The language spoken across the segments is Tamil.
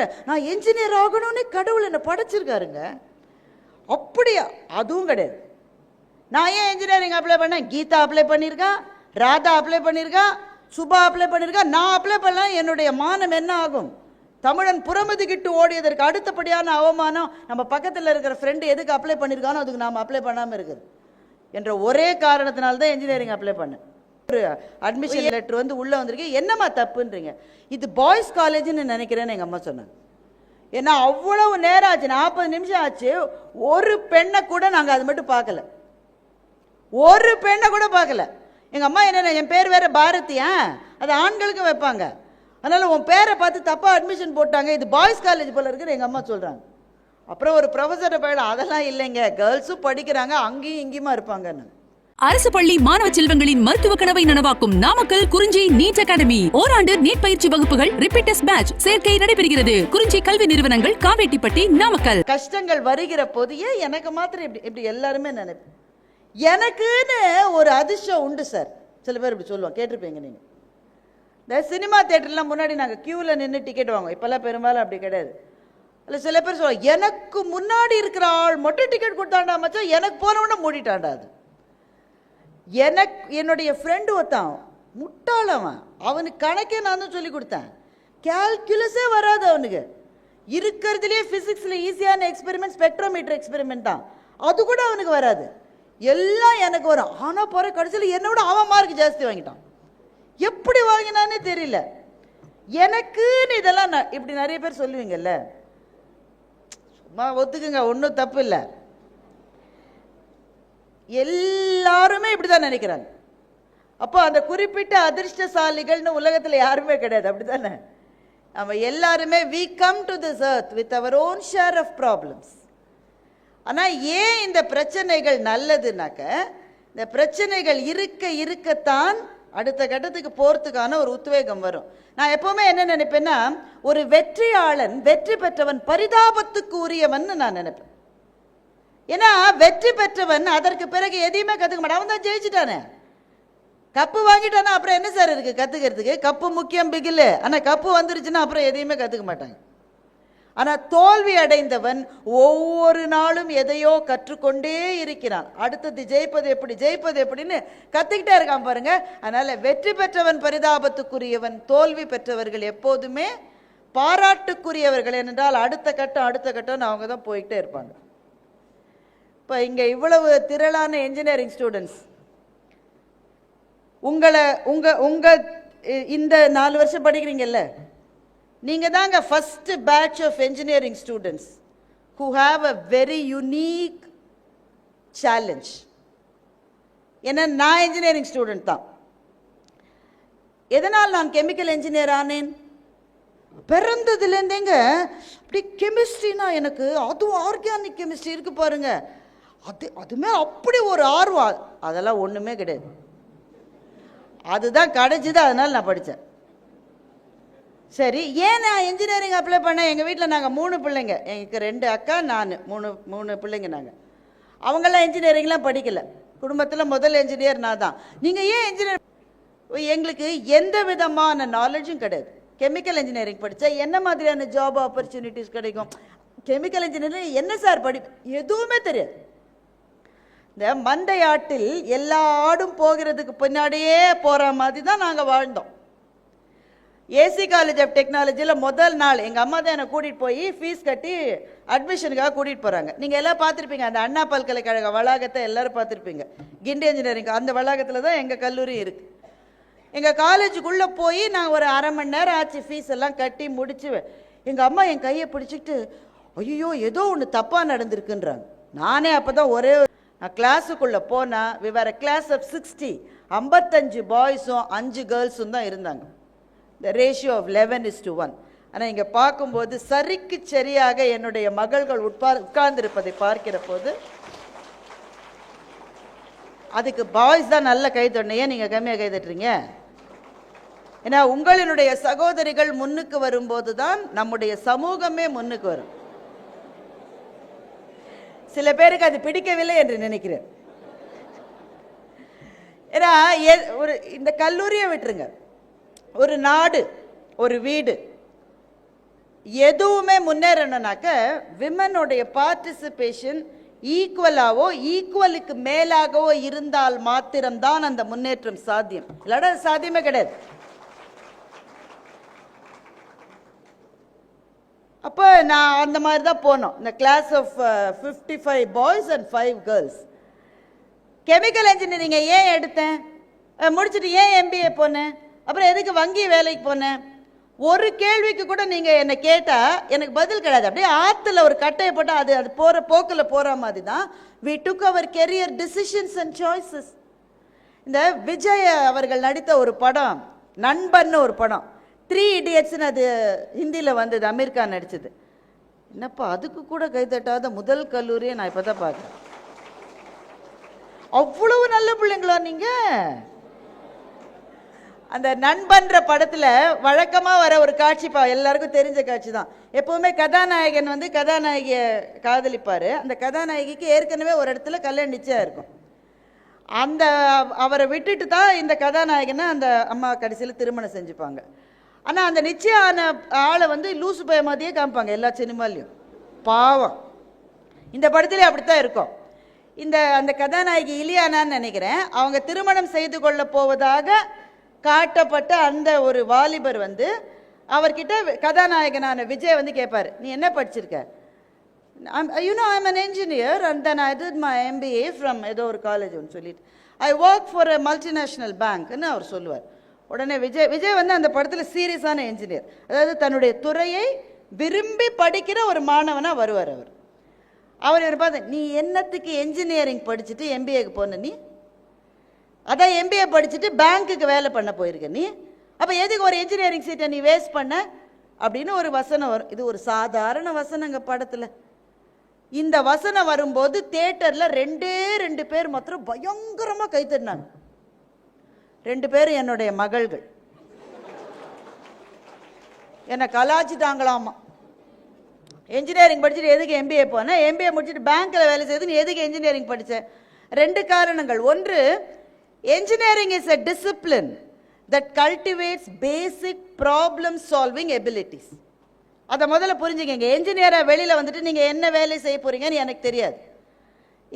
போகிறேன் நான் என்ஜினியர் ஆகணும்னு கடவுள் என்னை படைச்சிருக்காருங்க. அப்படியா? அதுவும் கிடையாது. நான் ஏன் இன்ஜினியரிங் அப்ளை பண்ணேன்? கீதா அப்ளை பண்ணியிருக்கா ராதா அப்ளை பண்ணியிருக்கா சுபா அப்ளை பண்ணியிருக்கா நான் அப்ளை பண்ணலாம் என்னுடைய மானம் என்ன ஆகும்? தமிழன் புறமதிக்கிட்டு ஓடியதற்கு அடுத்தபடியான அவமானம் நம்ம பக்கத்தில் இருக்கிற ஃப்ரெண்டு எதுக்கு அப்ளை பண்ணியிருக்கானோ அதுக்கு நாம் அப்ளை பண்ணாமல் இருக்குது. என்ற ஒரே காரணத்தினால தான் இன்ஜினியரிங் அப்ளை பண்ணேன். அட்மிஷன் லெட்டர் வந்து உள்ளே வந்திருக்கு. என்னம்மா தப்புன்றீங்க? இது பாய்ஸ் காலேஜ்னு நினைக்கிறேன்னு எங்கள் அம்மா சொன்னாங்க. ஏன்னா அவ்வளவு நேரம் ஆச்சு நாற்பது நிமிஷம் ஆச்சு ஒரு பெண்ணை கூட நாங்கள் அது மட்டும் பார்க்கல. ஒரு பெண்ணை கூட பார்க்கல. எங்கள் அம்மா என்ன என் பேர் வேற பாரதியா அது ஆண்களுக்கும் வைப்பாங்க. அதனால உன் பேரை பார்த்து தப்பாக அட்மிஷன் போட்டாங்க. இது பாய்ஸ் காலேஜ் போல இருக்குன்னு எங்கள் அம்மா சொல்கிறாங்க அப்புறம் ஒரு ப்ரொஃபஸரை போயிட அதெல்லாம் இல்லைங்க. கேர்ள்ஸும் படிக்கிறாங்க அங்கேயும் இங்கேயுமா இருப்பாங்கன்னு. அரசு பள்ளி மாணவ செல்வங்களின் மருத்துவ கனவை நனவாக்கும் நாமக்கல் குறிஞ்சி நீட் அகாடமி. ஓராண்டு நீட் பயிற்சி வகுப்புகள் ரிப்பீட்டஸ் பேட்ச் சேர்க்கை நடைபெறுகிறது. குறிஞ்சி கல்வி நிறுவனங்கள் காவேட்டிப்பட்டி நாமக்கல். கஷ்டங்கள் வருகிற போதையே எனக்கு மாத்திரம் இப்படி இப்படி எல்லாருமே நினைப்பேன் எனக்குன்னு ஒரு அதிர்ஷ்டம் உண்டு சார் சில பேர் இப்படி சொல்லுவோம் கேட்டிருப்பீங்க நீங்கள் இந்த சினிமா தேட்டர்லாம் முன்னாடி நாங்கள் க்யூவில் நின்று டிக்கெட் வாங்குவோம். இப்போல்லாம் பெரும்பாலும் அப்படி கிடையாது. இல்லை சில பேர் சொல்லுவாங்க எனக்கு முன்னாடி இருக்கிற ஆள் மட்டும் டிக்கெட் கொடுத்தாண்டா மச்சான். எனக்கு போனவொன்னே மூடிட்டாண்டா அது. எனக்கு என்னுடைய ஃப்ரெண்டு ஒருத்தன் முட்டாளவன். அவனுக்கு கணக்கே நான் தான் சொல்லி கொடுத்தேன். கேல்குலஸே வராது அவனுக்கு. இருக்கிறதுலே ஃபிசிக்ஸில் ஈஸியான எக்ஸ்பெரிமெண்ட் ஸ்பெக்ட்ரோமீட்டர் எக்ஸ்பெரிமெண்ட் தான். அது கூட அவனுக்கு வராது. எல்லாம் எனக்கு வரும். ஆனால் போகிற கடைசியில் என்னை விட அவன் மார்க் ஜாஸ்தி வாங்கிட்டான். எப்படி வாங்கினானே தெரியல. எனக்குன்னு இதெல்லாம் நான் இப்படி நிறைய பேர் சொல்லுவீங்கல்ல. சும்மா ஒத்துக்குங்க ஒன்றும் தப்பு இல்லை. எல்லாருமே இப்படிதான் நினைக்கிறாங்க. அப்போ அந்த குறிப்பிட்ட அதிர்ஷ்டசாலிகள்னு உலகத்தில் யாருமே கிடையாது அப்படிதானே நம்ம எல்லாருமே we come to this earth with our own share of problems ஆனால் ஏன் இந்த பிரச்சனைகள் நல்லதுனாக்க இந்த பிரச்சனைகள் இருக்க இருக்கத்தான் அடுத்த கட்டத்துக்கு போகிறதுக்கான ஒரு உத்வேகம் வரும். நான் எப்போவுமே என்ன நினைப்பேன்னா ஒரு வெற்றியாளன் வெற்றி பெற்றவன் பரிதாபத்துக்கு உரியவன் நான் நினைப்பேன். ஏன்னா வெற்றி பெற்றவன் அதற்கு பிறகு எதையுமே கற்றுக்க மாட்டான். அவன் தான் ஜெயிச்சிட்டானே. கப்பு வாங்கிட்டானா அப்புறம் என்ன சார் இருக்குது கற்றுக்கிறதுக்கு கப்பு முக்கியம் பிகில். ஆனால் கப்பு வந்துருச்சுன்னா அப்புறம் எதையுமே கற்றுக்க மாட்டாங்க ஆனால் தோல்வி அடைந்தவன் ஒவ்வொரு நாளும் எதையோ கற்றுக்கொண்டே இருக்கிறான். அடுத்தது ஜெயிப்பது எப்படி ஜெயிப்பது எப்படின்னு கற்றுக்கிட்டே இருக்கான் பாருங்க. அதனால் வெற்றி பெற்றவன் பரிதாபத்துக்குரியவன் தோல்வி பெற்றவர்கள் எப்போதுமே பாராட்டுக்குரியவர்கள். என்றால் அடுத்த கட்டம் அடுத்த கட்டம்னு அவங்க தான் போய்கிட்டே இருப்பாங்க. இப்போ இங்கே இவ்வளவு திரளான இன்ஜினியரிங் ஸ்டூடெண்ட்ஸ் உங்களை உங்கள் உங்கள் இந்த நாலு வருஷம் படிக்கிறீங்கல்ல? நீங்கள் தாங்க first batch of engineering students who have a very unique challenge ஏன்னா நான் இன்ஜினியரிங் ஸ்டூடெண்ட் தான். எதனால் நான் கெமிக்கல் இன்ஜினியர் ஆனேன்? பிறந்ததுலேருந்தேங்க அப்படி கெமிஸ்ட்ரினா எனக்கு அதுவும் ஆர்கானிக் கெமிஸ்ட்ரி இருக்குது பாருங்கள் அது அதுமே அப்படி ஒரு ஆர்வம். அதெல்லாம் ஒன்றுமே கிடையாது. அதுதான் கிடைச்சிது அதனால் நான் படித்தேன் சரி ஏன் நான் இன்ஜினியரிங் அப்ளை பண்ணேன்? எங்கள் வீட்டில் நாங்கள் மூணு பிள்ளைங்க. எங்களுக்கு ரெண்டு அக்கா நான். மூணு மூணு பிள்ளைங்க நாங்கள் அவங்கெல்லாம் இன்ஜினியரிங்லாம் படிக்கலை. குடும்பத்தில் முதல் இன்ஜினியர் நான் தான். நீங்கள் ஏன் இன்ஜினியர் எங்களுக்கு எந்த விதமான நாலேஜும் கிடையாது. கெமிக்கல் இன்ஜினியரிங் படித்தா என்ன மாதிரியான ஜாப் ஆப்பர்ச்சுனிட்டிஸ் கிடைக்கும்? கெமிக்கல் இன்ஜினியரிங் என்ன சார் படி எதுவுமே தெரியாது. இந்த மந்தையாட்டில் எல்லா ஆடும் போகிறதுக்கு பின்னாடியே போகிற மாதிரி தான் நாங்கள் வாழ்ந்தோம். ஏசி காலேஜ் ஆஃப் டெக்னாலஜியில் முதல் நாள் எங்கள் அம்மா தான் என்னை கூட்டிகிட்டு போய் ஃபீஸ் கட்டி அட்மிஷனுக்காக கூட்டிகிட்டு போகிறாங்க நீங்கள் எல்லாம் பார்த்துருப்பீங்க அந்த அண்ணா பல்கலைக்கழக வளாகத்தை எல்லாரும் பார்த்துருப்பீங்க. கிண்டி இன்ஜினியரிங் அந்த வளாகத்தில் தான் எங்கள் கல்லூரி இருக்குது எங்கள் காலேஜுக்குள்ளே போய் நான் ஒரு அரை மணி நேரம் ஆச்சு ஃபீஸ் எல்லாம் கட்டி முடிச்சு. எங்கள் அம்மா என் கையை பிடிச்சிக்கிட்டு ஐயோ ஏதோ ஒன்று தப்பாக நடந்திருக்குன்றாங்க. நானே அப்போ தான் ஒரே நான் கிளாஸுக்குள்ளே போனால் விவர கிளாஸ் ஆஃப் சிக்ஸ்டி ஐம்பத்தஞ்சு பாய்ஸும் அஞ்சு கேர்ள்ஸும் தான் இருந்தாங்க. The ratio of eleven is to one ஆனால் இங்கே பார்க்கும்போது சரிக்கு சரியாக என்னுடைய மகள்கள் உட்பார் உட்கார்ந்திருப்பதை பார்க்கிற போது அதுக்கு பாய்ஸ் தான் நல்ல கை தொண்டையே ஏன் நீங்கள் கம்மியாக கை தட்டுறீங்க? ஏன்னா உங்களினுடைய சகோதரிகள் முன்னுக்கு வரும்போது தான் நம்முடைய சமூகமே முன்னுக்கு வரும். சில பேருக்கு அது பிடிக்கவில்லை என்று நினைக்கிறேன். ஏன்னா எ- ஒரு இந்த கல்லூரியை விட்டுருங்க. ஒரு நாடு ஒரு வீடு எதுவுமே முன்னேறணும்னாக்க விமனுடைய பார்ட்டிசிபேஷன் ஈக்குவலாகவோ ஈக்குவலுக்கு மேலாகவோ இருந்தால் மாத்திரம்தான் அந்த முன்னேற்றம் சாத்தியம். இல்லாட சாத்தியமே கிடையாது. அப்போ நான் அந்த மாதிரி தான் போனோம். இந்த class of fifty five boys and five girls chemical இன்ஜினியரிங்கை ஏன் எடுத்தேன்? முடிச்சுட்டு ஏன் எம்பிஏ போனேன்? அப்புறம் எதுக்கு வங்கி வேலைக்கு போனேன்? ஒரு கேள்விக்கு கூட நீங்கள் என்னை கேட்டால் எனக்கு பதில் கிடையாது. அப்படியே ஆற்றுல ஒரு கட்டையை போட்டால் அது அது போகிற போக்கில் போகிற மாதிரி தான். We took our career decisions and choices இந்த விஜய் அவர்கள் நடித்த ஒரு படம் நண்பன்னு ஒரு படம். த்ரீ இடியட்ஸ்னு அது ஹிந்தியில் வந்தது அமீர் கான் என்னப்பா அதுக்கு கூட கைதட்டாத முதல் கல்லூரியை நான் இப்போ தான் பார்க்குறேன் அவ்வளவு நல்ல பிள்ளைங்களா நீங்க? அந்த நண்பன்ற படத்துல வழக்கமா வர ஒரு காட்சிப்பா எல்லாருக்கும் தெரிஞ்ச காட்சி தான். எப்பவுமே கதாநாயகன் வந்து கதாநாயகிய காதலிப்பாரு. அந்த கதாநாயகிக்கு ஏற்கனவே ஒரு இடத்துல கல்யாணம் நிச்சயம் இருக்கும். அந்த அவரை விட்டுட்டு தான் இந்த கதாநாயகனை அந்த அம்மா கடைசியில் திருமணம் செஞ்சுப்பாங்க. ஆனால் அந்த நிச்சயம் ஆன ஆளை வந்து லூசு பய மாதிரியே காமிப்பாங்க எல்லா சினிமாலையும். பாவம். இந்த படத்திலே அப்படித்தான் இருக்கும். இந்த அந்த கதாநாயகி இலியானான்னு நினைக்கிறேன். அவங்க திருமணம் செய்து கொள்ள போவதாக காட்டப்பட்ட அந்த ஒரு வாலிபர் வந்து அவர்கிட்ட கதாநாயகனான விஜய் வந்து கேட்பார் நீ என்ன படிச்சிருக்க? You know you know, an an and and then I MBA from ஏதோ ஒரு காலேஜ் ஒன்று சொல்லிட்டு. I work for a multinational பேங்க்னு அவர் சொல்லுவார். உடனே விஜய் விஜய் வந்து அந்த படத்தில் சீரியஸான என்ஜினியர் அதாவது தன்னுடைய துறையை விரும்பி படிக்கிற ஒரு மாணவனாக வருவார் அவர். அவர் இவர் பார்த்து நீ என்னத்துக்கு என்ஜினியரிங் படிச்சுட்டு எம்பிஏக்கு போன நீ? அதான் எம்பிஏ படிச்சுட்டு பேங்க்குக்கு வேலை பண்ண போயிருக்க நீ? அப்போ எதுக்கு ஒரு இன்ஜினியரிங் சீட்டை நீ வேஸ்ட் பண்ண? அப்படின்னு ஒரு வசனம் வரும். இது ஒரு சாதாரண வசனங்க படத்தில். இந்த வசனம் வரும்போது தேட்டரில் ரெண்டே ரெண்டு பேர் மாத்திரம் பயங்கரமாக கைத்தட்டினாங்க ரெண்டு பேரும் என்னுடைய மகள்கள். என்னை கலாச்சிட்டாங்களாமா என்ஜினியரிங் படிச்சுட்டு எதுக்கு எம்பிஏ போனேன்? எம்பிஏ முடிச்சுட்டு பேங்க்கில் வேலை செய்து நீ எதுக்கு என்ஜினியரிங் படித்தேன் ரெண்டு காரணங்கள். ஒன்று engineering is a discipline that cultivates basic problem solving abilities அதை முதல்ல புரிஞ்சுக்கங்க. என்ஜினியராக வெளியில் வந்துட்டு நீங்கள் என்ன வேலை செய்ய போகிறீங்கன்னு எனக்கு தெரியாது.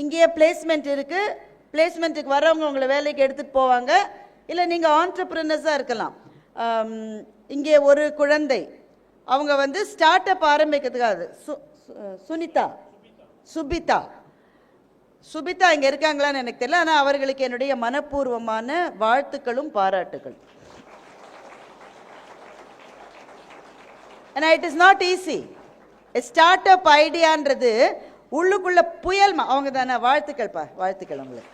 இங்கேயே பிளேஸ்மெண்ட் இருக்குது பிளேஸ்மெண்ட்டுக்கு வரவங்க உங்களை வேலைக்கு எடுத்துகிட்டு போவாங்க. இல்லை நீங்கள் ஆண்டர்பிரினர்ஸாக இருக்கலாம். இங்கே ஒரு குழந்தை. அவங்க வந்து ஸ்டார்ட் அப் ஆரம்பிக்கிறதுக்காக சு சு- சுனிதா. சுபிதா. சுபிதா இங்கே இருக்காங்களான்னு எனக்கு தெரியல ஆனால் அவர்களுக்கு என்னுடைய மனப்பூர்வமான வாழ்த்துக்களும் பாராட்டுகள் ஏன்னா it is not easy start up ஐடியான்றது உள்ளுக்குள்ள புயல் அவங்க தானே வாழ்த்துக்கள்ப்பா வாழ்த்துக்கள் உங்களுக்கு.